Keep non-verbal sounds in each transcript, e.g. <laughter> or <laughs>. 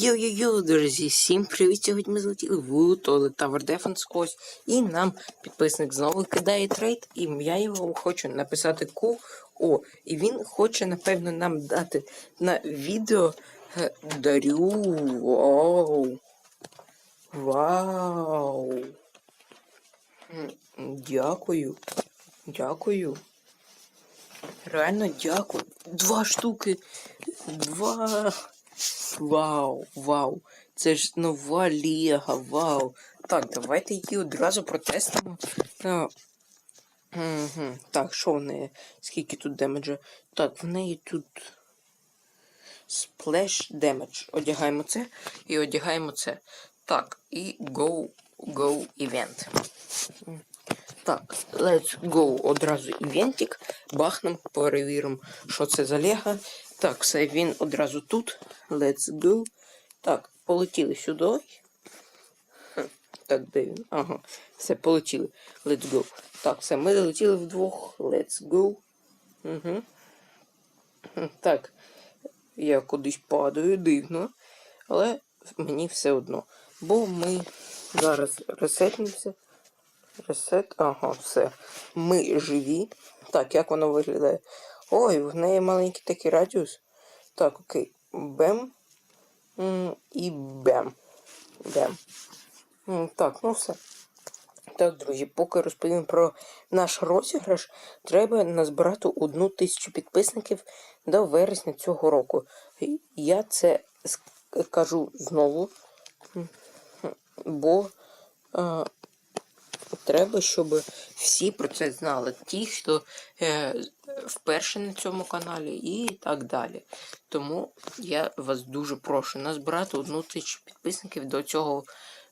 Йо-йо-йо, друзі, всім привіт! Сьогодні ми злетіли в Toilet Tower Defense ось. І нам підписник знову кидає трейд, і я його хочу написати ку. О, і він хоче, напевно, нам дати на відео е, дарю. Вау. Вау. Дякую. Дякую. Реально дякую. Два штуки. Два. Вау, вау. Це ж нова ліга, вау. Так, давайте її одразу протестимо. А, угу. Так, що в неї? Скільки тут демеджа? Так, в неї тут. Splash damage. Одягаємо це і одягаємо це. Так, і go, go event. Так, let's go. Одразу івентик. Бахнем, перевіримо, що це за лего. Так, все, він одразу тут. Let's go. Так, полетіли сюди. Так, де він? Ага, все, полетіли. Let's go. Так, все, ми залетіли вдвох. Let's go. Угу. Так, я кудись падаю, дивно. Але мені все одно. Бо ми зараз ресетнемося. Ресет, ага, все. Ми живі. Так, як воно виглядає? Ой, в неї маленький такий радіус. Так, окей. Бем. І бем. Бем. Так, ну все. Так, друзі, поки розповім про наш розіграш, треба назбирати одну тисячу підписників до вересня цього року. Я це кажу знову, бо е, треба, щоб всі про це знали. Ті, хто е, вперше на цьому каналі і так далі. Тому я вас дуже прошу назбирати одну тисячу підписників до цього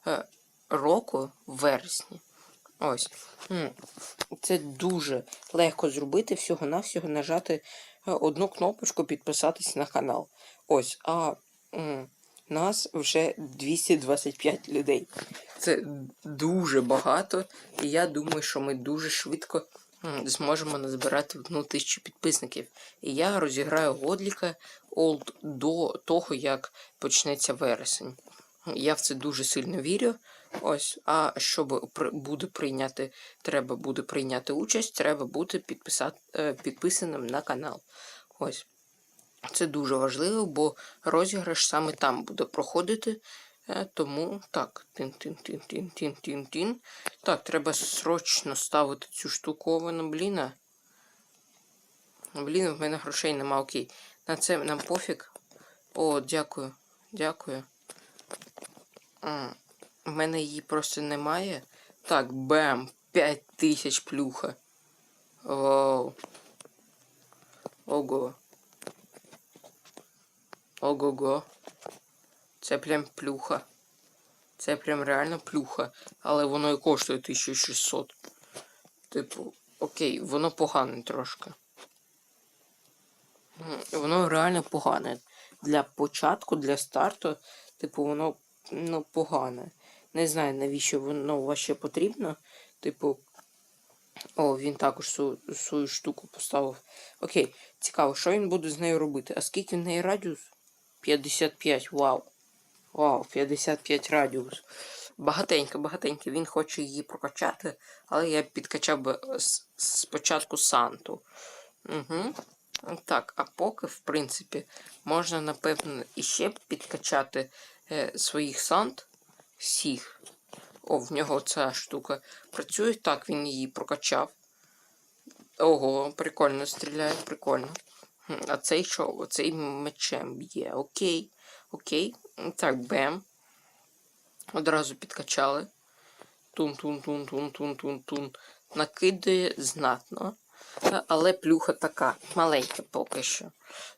е, року в вересні. Ось. Це дуже легко зробити, всього-навсього нажати е, одну кнопочку підписатись на канал. Ось, а нас вже 225 людей. Це дуже багато, і я думаю, що ми дуже швидко зможемо назбирати одну тисячу підписників. І я розіграю Годліка Олд до того, як почнеться вересень. Я в це дуже сильно вірю. Ось, а щоб буде прийняти, треба буде прийняти участь, треба бути е, підписаним на канал. Ось. Це дуже важливо, бо розіграш саме там буде проходити. Е, Тому так, тин-тин-тин-тин-тин-тин-тин. Так, треба срочно ставити цю штуковину, бліна. Блін, в мене грошей нема, окей. На це нам пофіг. О, дякую. Дякую. М, В мене її просто немає. Так, бем! 5 тисяч плюха. Вау. Ого. Ого-го. Це прям плюха. Це прям реально плюха. Але воно і коштує 1600. Типу, окей, воно погане трошки. Воно реально погане. Для початку, для старту, типу, воно ну, погане. Не знаю, навіщо воно ваще потрібно. Типу. О, він також свою, свою штуку поставив. Окей, цікаво, що він буде з нею робити? А скільки в неї радіус? 55, вау. Вау, 55 радіус. Багатенько, багатенько. Він хоче її прокачати, але я підкачав би спочатку Санту. Угу. Так, а поки, в принципі, можна, напевно, іще підкачати е, своїх Сант. Всіх. О, в нього ця штука працює. Так, він її прокачав. Ого, прикольно стріляє, прикольно. А цей що? Оцей мечем б'є. Окей. Окей. Так, бем. Одразу підкачали. Тун-тун-тун-тун-тун-тун-тун. Накидає знатно. Але плюха така, маленька поки що.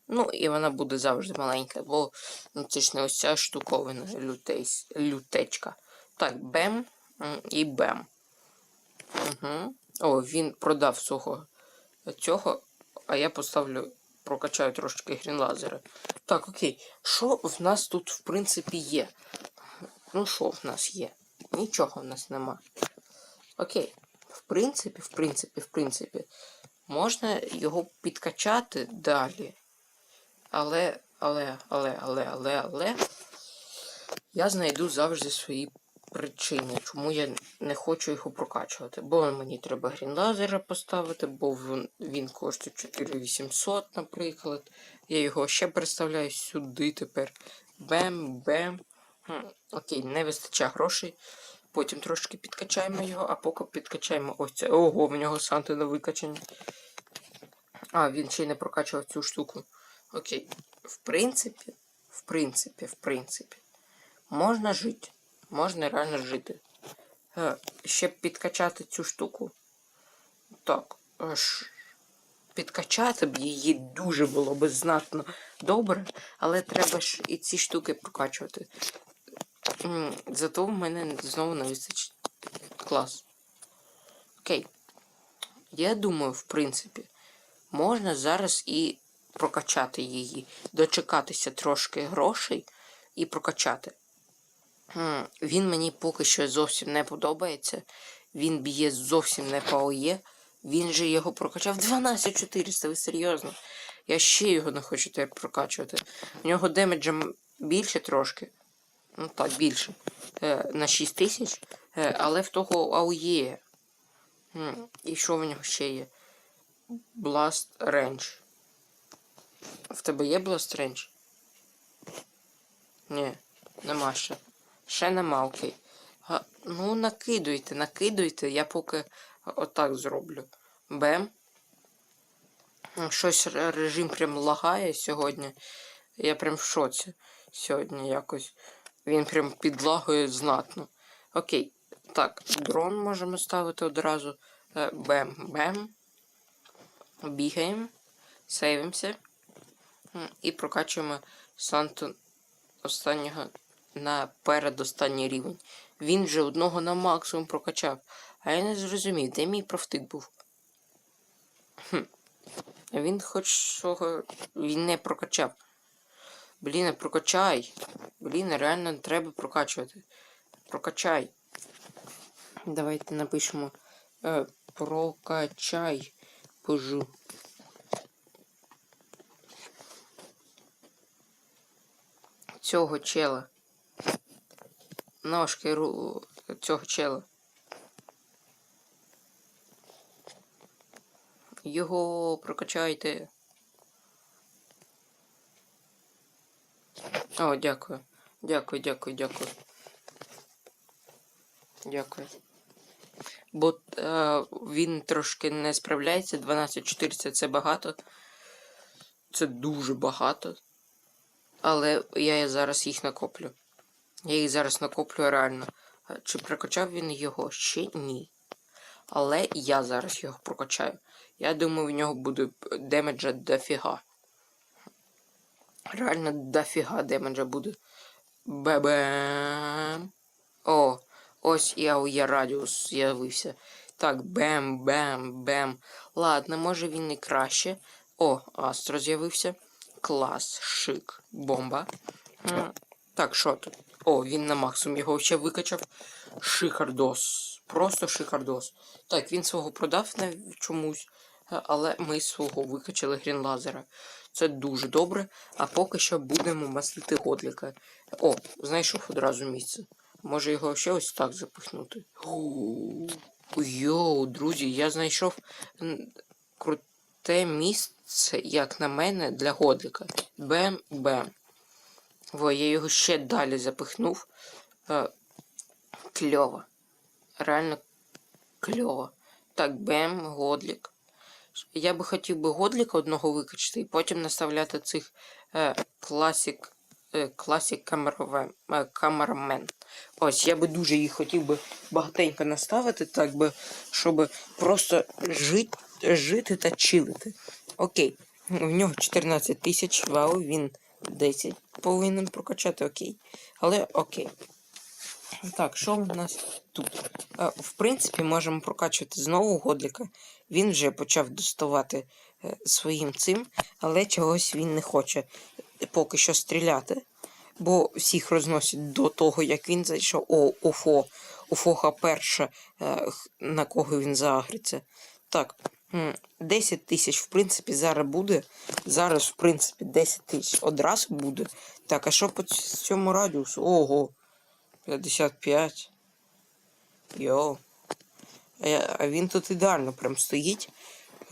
Ну, і вона буде завжди маленька, бо ну, це ж не ось ця штуковина лютейсь, лютечка. Так, бем і бем. Угу. О, він продав цього, цього, а я поставлю, прокачаю трошки грінлазери. Так, окей. Що в нас тут, в принципі, є? Ну, що в нас є? Нічого в нас нема. Окей. В принципі, в принципі, в принципі, можна його підкачати далі. Але, але, але, але, але, але. Я знайду завжди свої причини, чому я не хочу його прокачувати. Бо мені треба грінлазера поставити, бо він, коштує 4800, наприклад. Я його ще переставляю сюди тепер. Бем-бем. Окей, не вистачає грошей. Потім трошки підкачаємо його, а поки підкачаємо ось це. Ого, в нього санти на викачані. А, він ще й не прокачував цю штуку. Окей. В принципі, в принципі, в принципі. Можна жити. Можна реально жити. Е, щоб підкачати цю штуку. Так. е, Підкачати б її дуже було б знатно добре, але треба ж і ці штуки прокачувати. Зато в мене знову не вистачить клас. Окей. Я думаю, в принципі, можна зараз і прокачати її, дочекатися трошки грошей і прокачати. Він мені поки що зовсім не подобається. Він б'є зовсім не по ОЄ. Він же його прокачав 12400, ви серйозно? Я ще його не хочу тепер прокачувати. У нього демеджа більше трошки. Ну так, більше. Е, на 6000. Е, але в того АОЄ. М, І що в нього ще є? Blast Range. В тебе є Blast Range? Ні, нема ще. Ще нема, окей. Ну, накидуйте, накидуйте, я поки отак зроблю. Бем. Щось режим прям лагає сьогодні. Я прям в шоці сьогодні якось. Він прям підлагує знатно. Окей. Так, дрон можемо ставити одразу. Бем-бем. Бігаємо. Сейвимося. І прокачуємо Санту останнього на передостанній рівень. Він вже одного на максимум прокачав. А я не зрозумів, де мій профтик був. Хм. Він хоч чого він не прокачав. Блін, прокачай. Блін, реально треба прокачувати. Прокачай. Давайте напишемо. Е, прокачай. Пожу. Цього чела. Ножки ру... цього чела. Його прокачайте. О, дякую. Дякую, дякую, дякую. Дякую. Бо е, він трошки не справляється. 12400 це багато. Це дуже багато. Але я зараз їх накоплю. Я їх зараз накоплю реально. Е, Чи прокачав він його? Ще ні. Але я зараз його прокачаю. Я думаю, в нього буде демеджа дофіга. Реально дофіга демеджа буде. Бебем. О, ось і АОЄ радіус з'явився. Так, бем, бем, бем. Ладно, може він і краще. О, Астро з'явився. Клас, шик, бомба. Так, що тут? О, він на максимум його ще викачав. Шикардос. Просто шикардос. Так, він свого продав на чомусь, е, але ми свого викачали грінлазера. Це дуже добре. А поки що будемо маслити годліка. О, знайшов одразу місце. Може його ще ось так запихнути. Йоу, друзі, я знайшов круте місце, як на мене, для годліка. Бем-бем. Во, я його ще далі запихнув. Е, кльово. Реально кльово. Так, бем, годлік. Я би хотів би годліка одного викачати і потім наставляти цих е, класік. е, Класік камерамен. Ось, я би дуже їх хотів би багатенько наставити, так би, щоб просто жити, жити та чилити. Окей. В нього 14 тисяч, вау, він 10 повинен прокачати, окей. Але окей. Так, що в нас тут? Е, В принципі, можемо прокачувати знову годліка. Він вже почав доставати е, своїм цим, але чогось він не хоче поки що стріляти. Бо всіх розносять до того, як він зайшов. О, Уфо. Уфоха перша, е, на кого він заагриться. Так, 10 тисяч, в принципі, зараз буде. Зараз, в принципі, 10 тисяч одразу буде. Так, а що по цьому радіусу? Ого. 55. Йоу. А, він тут ідеально прям стоїть.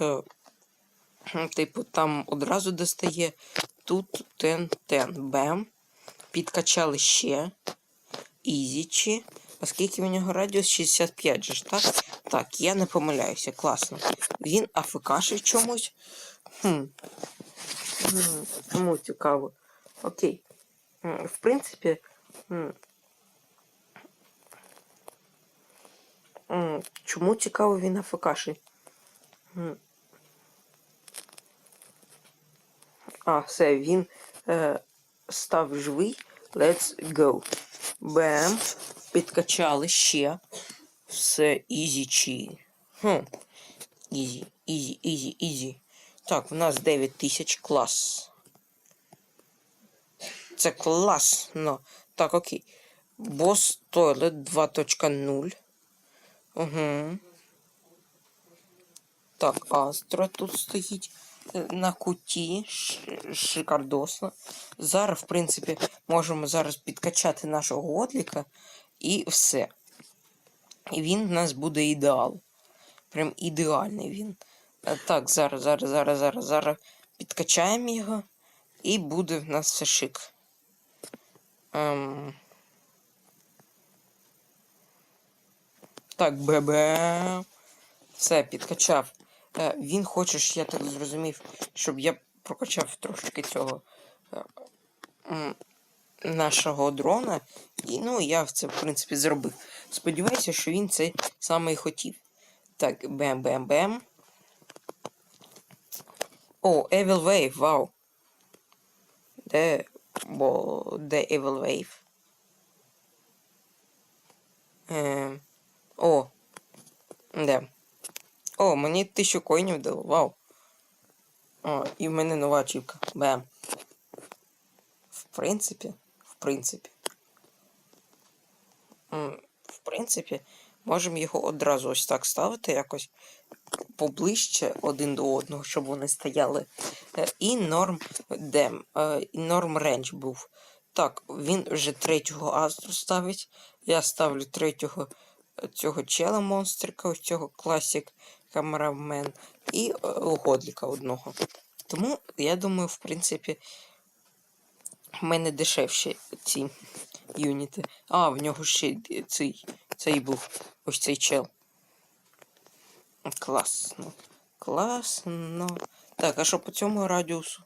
Е, Типу, там одразу достає. Тут тен тен. Бем. Підкачали ще. Ізічі. А скільки в нього радіус? 65 же так? Так, я не помиляюся, класно. Він АФКшить чомусь. Хм. Чому цікаво? Окей. В принципі. Чому цікаво він АФКшить? А, все, він е, став живий. Let's go. Бем. Підкачали ще. Все, ізі чи. Хм. Ізі, ізі, ізі, ізі. Так, у нас 9 тисяч клас. Це класно. Так, окей. Бос Toilet 2.0. Угу. Так, Астра тут стоїть е, на куті. Шикардосно. Зараз, в принципі, можемо зараз підкачати нашого годліка і все. І він в нас буде ідеал. Прям ідеальний він. Так, зараз, зараз, зараз, зараз, зараз підкачаємо його. І буде в нас все шик. Ем... Так, бебе. Все, підкачав. Е, він хоче, я так зрозумів, щоб я прокачав трошки цього е, нашого дрона. І ну, я це, в принципі, зробив. Сподіваюся, що він це саме і хотів. Так, бем-бем-бем. О, Evil Wave, вау. Де. Бо. Де Evil Wave? Ем. О. Де? О, мені тисячу коїнів дало, вау. О, і в мене нова ачівка. Бем. В принципі, принципі. В принципі, можемо його одразу ось так ставити якось поближче один до одного, щоб вони стояли. Е, І норм дем, е, і норм рейндж був. Так, він вже третього астру ставить. Я ставлю третього е, цього чела монстрика, ось цього класік камерамен і е, годліка одного. Тому, я думаю, в принципі, в мене дешевші ці юніти. А, в нього ще цей, цей був ось цей чел. Класно. Класно. Так, а що по цьому радіусу?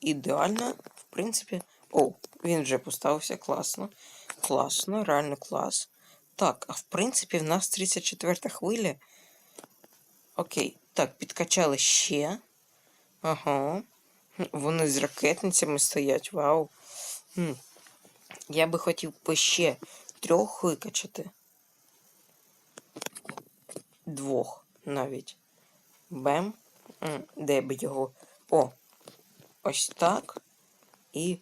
Ідеально, в принципі. О, він вже поставився. Класно. Класно, реально клас. Так, а в принципі, в нас 34 хвиля. Окей. Так, підкачали ще. Ага. Вони з ракетницями стоять. Вау. Я би хотів би ще трьох викачати. Двох навіть. Бем. Де б його? О. Ось так. І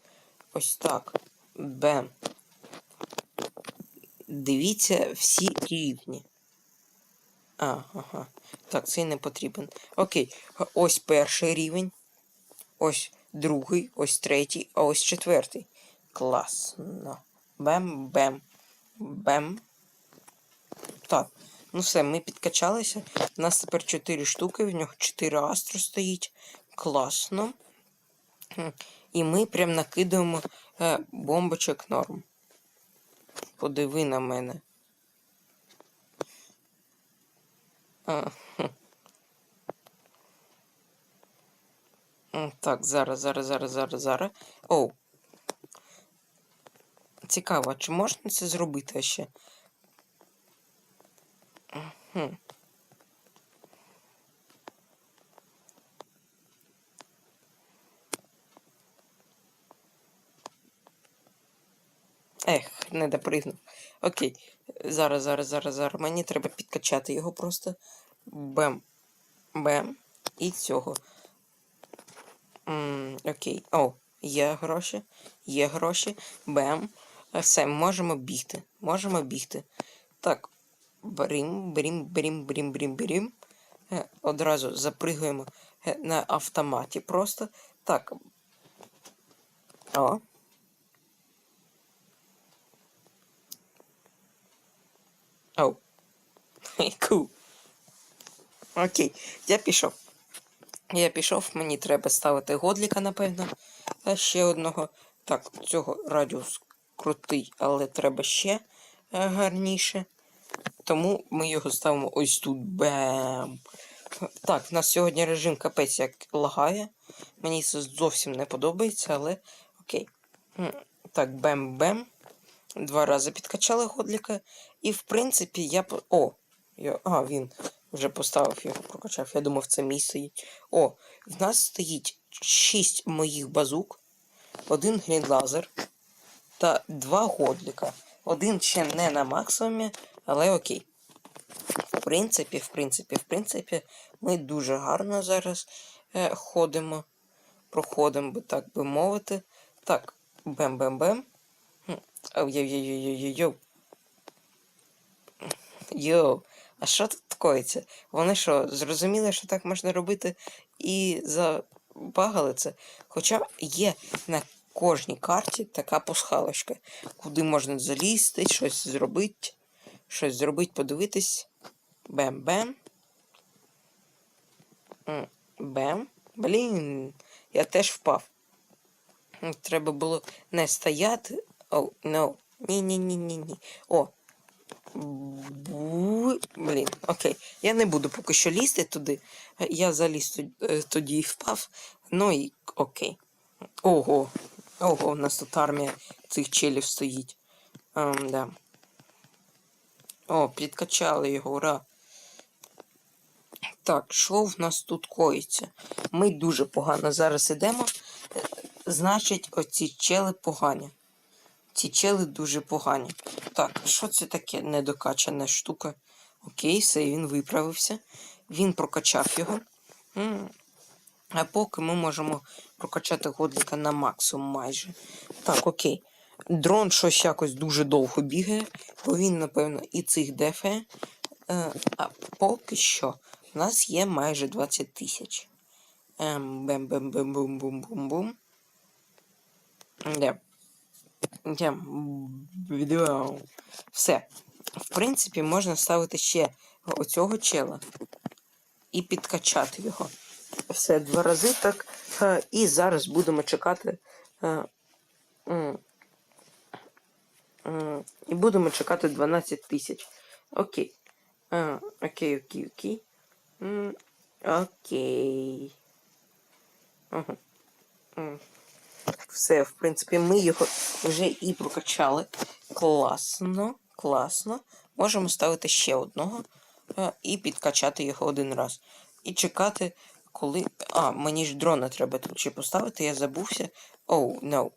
ось так. Бем. Дивіться всі рівні. А, ага. Так, цей не потрібен. Окей. Ось перший рівень. Ось другий, ось третій, а ось четвертий. Класно. Бем, бем. Так. Ну все, ми підкачалися. У нас тепер 4 штуки, в нього 4 астро стоїть. Класно. І ми прям накидаємо е, бомбочок норм. Подиви на мене. А, хм. М, Так, зараз, зараз, зараз, зараз, зараз. Оу. Цікаво, чи можна це зробити ще? Хм. Ех, не допригнув. Окей. Зараз, зараз, зараз, зараз. Мені треба підкачати його просто. Бем. Бем. І цього. М, окей. О, є гроші. Є гроші. Бем. Все, можемо бігти. Можемо бігти. Так. Брім, брім, брім, брім, брім, брім. Е, Одразу запригуємо е, на автоматі просто. Так. О. Оу. <laughs> Ку. Окей, я пішов. Я пішов, мені треба ставити годліка, напевно. А ще одного. Так, цього радіус крутий, але треба ще е, гарніше. Тому ми його ставимо ось тут. Бем. Так, в нас сьогодні режим капець як лагає. Мені це зовсім не подобається, але окей. Так, бем-бем. Два рази підкачали годліка. І в принципі я. О! Я... А, він вже поставив його, прокачав. Я думав, це мій стоїть. О, в нас стоїть 6 моїх базук, один грінлазер та два годліка. Один ще не на максимумі, але окей. В принципі, в принципі, в принципі, ми дуже гарно зараз е, ходимо. Проходимо, так би мовити. Так, бем-бем-бем. Йоу-йоу-йоу-йоу-йоу. Йоу, а що тут коїться? Вони що, зрозуміли, що так можна робити і забагали це? Хоча є на кожній карті така пасхалочка, куди можна залізти, щось зробити, щось зробити, подивитись. Бем-бем. Бем. Блін, я теж впав. Треба було не стояти. О, no. Ні-ні-ні-ні-ні. О. Блін, окей. Я не буду поки що лізти туди. Я заліз е, тоді і впав. Ну і окей. Ого. Ого, у нас тут армія цих челів стоїть. Ем, да. О, підкачали його, ура. Так, що в нас тут коїться? Ми дуже погано зараз ідемо. Е, Значить, оці чели погані. Ці чели дуже погані. Так, що це таке недокачана штука? Окей, все, він виправився. Він прокачав його. М. А поки ми можемо прокачати годліка на максимум майже. Так, окей. Дрон щось якось дуже довго бігає, бо він, напевно, і цих дефе. Е, а поки що у нас є майже 20 тисяч. Ем, бем бем бем бум бум бум бум Де? Де? Відео. Все. В принципі, можна ставити ще оцього чела і підкачати його. Все, два рази так. Е, І зараз будемо чекати. е, І будемо чекати 12 тисяч. Окей. Е, Окей, окей, окей. Окей. Ага. Все, в принципі, ми його вже і прокачали. Класно, класно. Можемо ставити ще одного е, і підкачати його один раз. І чекати, коли. А, мені ж дрона треба тут ще поставити, я забувся. Оу, oh, no.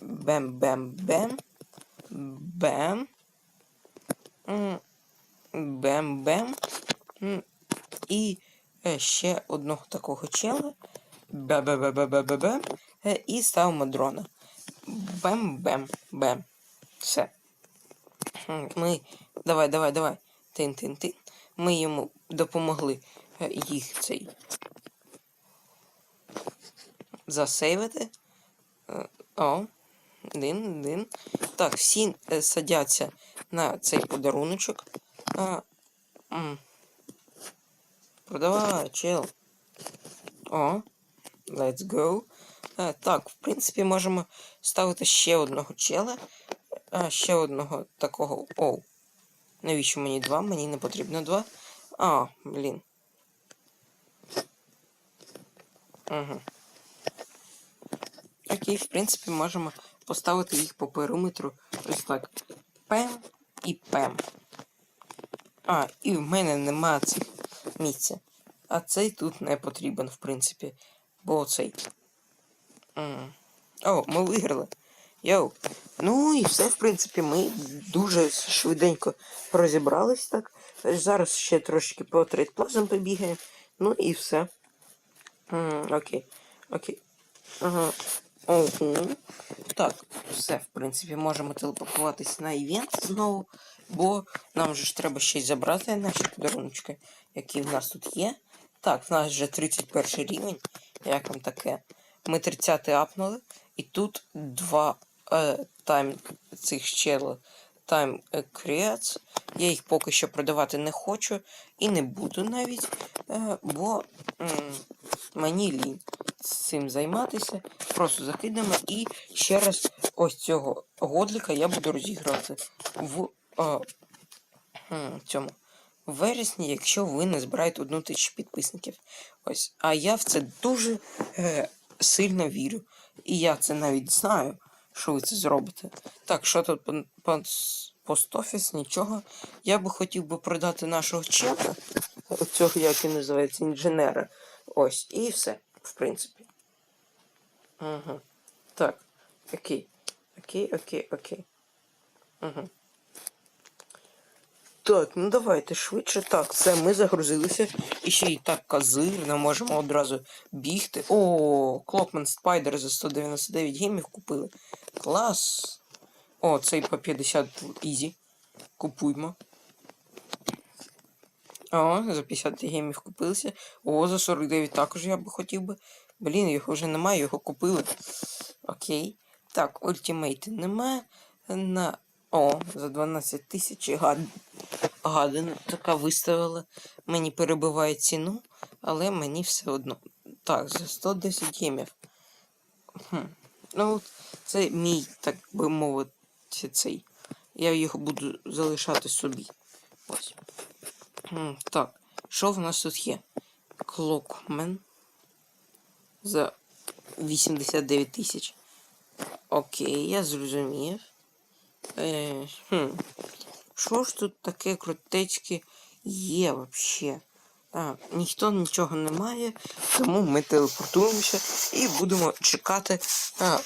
Бем-бем-бем. Бем. Бем-бем. І е, ще одного такого чела. Бе-бе-бе-бе-бе-бе. Е, І ставимо дрона. Бем-бем-бем. Все. Ми. Давай, давай, давай. Тин-тин-тин. Ми йому допомогли е, їх цей. Засейвити. Е, О. Дин, дин. Так, всі садяться на цей подаруночок. А, м. Продавай, чел. О. Let's go. Е, так, в принципі, можемо ставити ще одного чела. Ще одного такого. Оу. Навіщо мені два? Мені не потрібно два. А, блін. Угу. Окей, в принципі, можемо поставити їх по периметру. Ось так. Пем і пем. А, і в мене нема цих місця. А цей тут не потрібен, в принципі. Бо цей. О, ми виграли. Йоу. Ну і все, в принципі, ми дуже швиденько розібрались так. Зараз ще трошки по трейдплазам побігаємо. Ну і все. Окей. Окей. Ага. Так, все, в принципі, можемо телепортуватись на івент знову, бо нам же ж треба ще й забрати наші подарунки, які в нас тут є. Так, в нас вже 31 рівень. Як вам таке? Ми 30 апнули, і тут два е, тайм цих чел Time Creates. Я їх поки що продавати не хочу і не буду навіть, е, бо м, мені лінь з цим займатися. Просто закидаємо і ще раз ось цього годлика я буду розігрувати в е, цьому. В вересні, якщо ви не збираєте одну тисячу підписників. Ось. А я в це дуже е, сильно вірю. І я це навіть знаю, що ви це зробите. Так, що тут по, по, постофіс, нічого. Я би хотів би продати нашого чека, цього, як він називається, інженера. Ось, і все, в принципі. Угу. Так, окей. Окей, окей, окей. Угу. Так, ну давайте швидше. Так, все, ми загрузилися. І ще й так козирно, можемо одразу бігти. О, Clockman Spider за 199 гемів купили. Клас. О, цей по 50 ізі. Купуймо. О, за 50 гемів купилися. О, за 49 також я би хотів би. Блін, його вже немає, його купили. Окей. Так, ультимейти немає. На. О, за 12 тисяч гад... гадина така виставила. Мені перебиває ціну, але мені все одно. Так, за 110 гемів. Хм. Ну, це мій, так би мовити, цей. Я його буду залишати собі. Ось. М, Так, що в нас тут є? Клокмен за 89 тисяч. Окей, я зрозумів. Е, хм. Що ж тут таке крутецьке є вообще? А, ніхто нічого не має, тому ми телепортуємося і будемо чекати, а,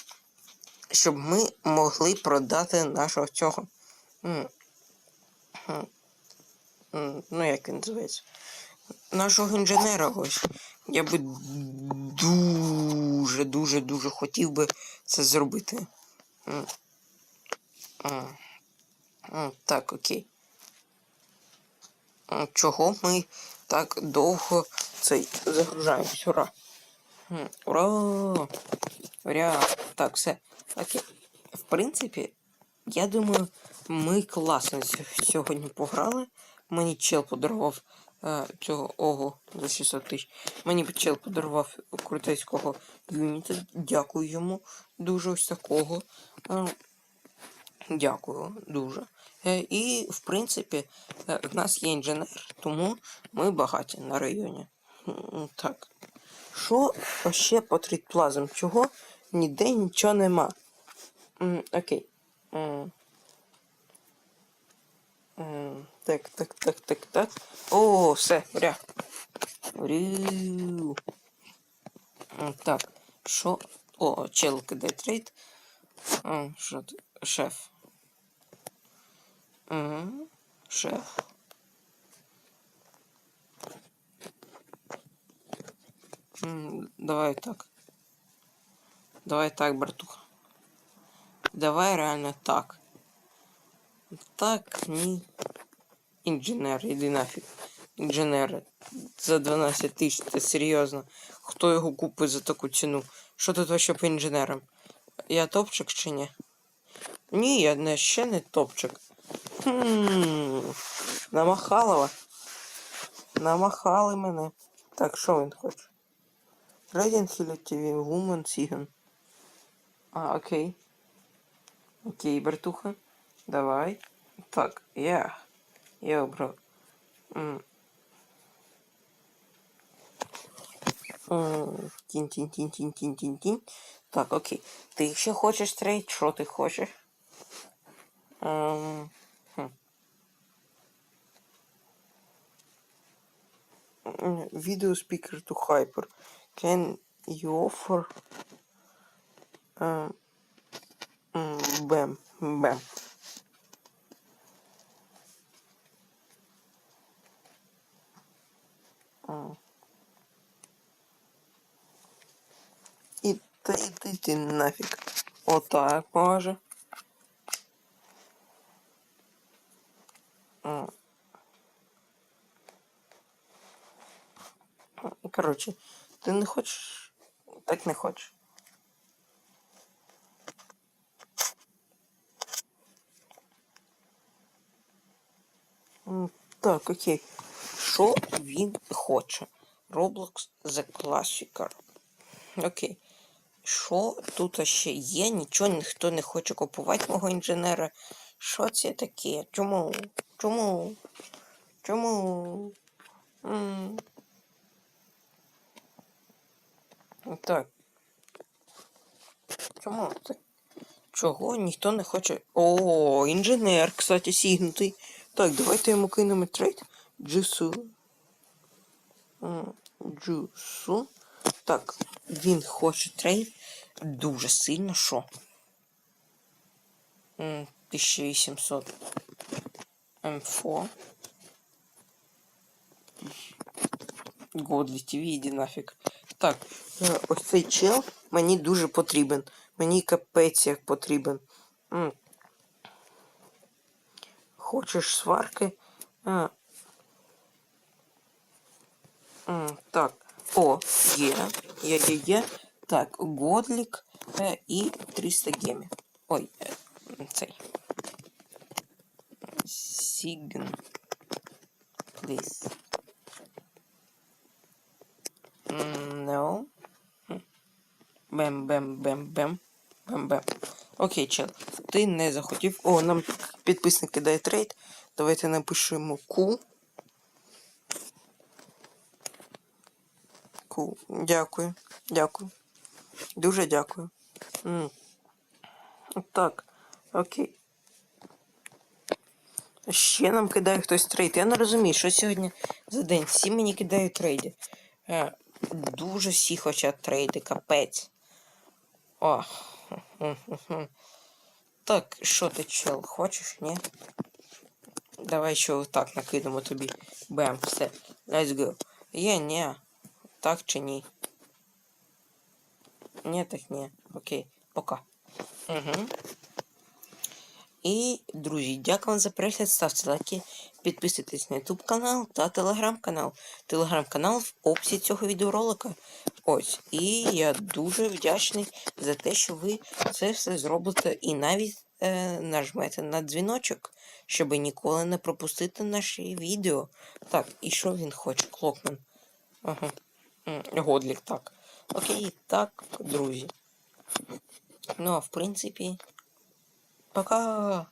щоб ми могли продати нашого цього. М, хм. М, Ну, як він називається? Нашого інженера ось. Я би дуже, дуже, дуже хотів би це зробити. М. М, Так, окей. Чого ми так довго цей загружаємось? Ура! Ура! Ура! Так, все. Окей. В принципі, я думаю, ми класно сьогодні пограли. Мені чел подарував е, цього ого за 600 тисяч. Мені чел подарував крутецького юніта. Дякую йому. Дуже ось такого. Е, Дякую дуже. Е, І, в принципі, е, в нас є інженер, тому ми багаті на районі. Так. Що ще по трітплазам? Чого ніде нічого нема? Окей. Так, так, так, так, так. О, все, ря. Рю. Так, що? О, чел кидає трейд. Шеф. Угу. Шеф. Давай так. Давай так, братуха. Давай реально так. Так, ні. Інженер, іди нафіг. Інженер. За 12 тисяч, це серйозно. Хто його купить за таку ціну? Що тут вообще по інженерам? Я топчик чи ні? Ні, я не, ще не топчик. Хм, намахалова. Намахали мене. Так, що він хоче? TV, Woman Сіган. А, окей. Окей, братуха. Давай. Так, я. Я. М, Тінь-тінь-тінь-тінь-тінь-тінь-тінь. Так, окей. Ти ще хочеш трейд? Що ти хочеш? Ем, хм. М, Video speaker to hyper. Can you offer? Ем, м, Бем. Бем. М. І та йди ти нафіг. Отак може. М. Коротше, ти не хочеш, так не хочеш. Так, окей. Що він хоче? Roblox The Classicer. Окей. Що тут ще є? Нічого ніхто не хоче купувати мого інженера. Що це таке? Чому? Чому? Чому? М. Так. Чому? Так. Чого ніхто не хоче. О, інженер, кстати, сігнутий. Так, давайте йому кинемо трейд. Джусу. Джусу. Так, він хоче трейд дуже сильно, що? 1800 М4. Годлі ТВ, іди нафіг. Так, е, ось цей чел мені дуже потрібен. Мені капець як потрібен. Хочеш сварки? А. М, Так. О, є. Є, є, є. Так, Годлік е, і 300 гемів. Ой, е, цей. Сігн. Please. М, No. Бем, бем, бем, бем. Бем, бем. Окей, чел. Ти не захотів. О, нам підписник кидає трейд. Давайте напишемо Q. Q. Дякую. Дякую. Дуже дякую. М. Так. Окей. Ще нам кидає хтось трейд. Я не розумію, що сьогодні за день. Всі мені кидають трейди. Дуже всі хочуть трейди, капець. О. Так, що ти, чел, хочеш, ні? Давай ще отак накидемо тобі. Бем, все. Let's go. Є, ні. Так чи ні? Ні, так ні. Окей, пока. Угу. І, друзі, дякую вам за перегляд. Ставте лайки, підписуйтесь на YouTube канал та телеграм-канал. Телеграм-канал в описі цього відеоролика. Ось. І я дуже вдячний за те, що ви це все зробите і навіть е, нажмете на дзвіночок, щоб ніколи не пропустити наші відео. Так, і що він хоче, Клокман? Ага. Годлік, так. Окей, так, друзі. Ну, а в принципі. Пока.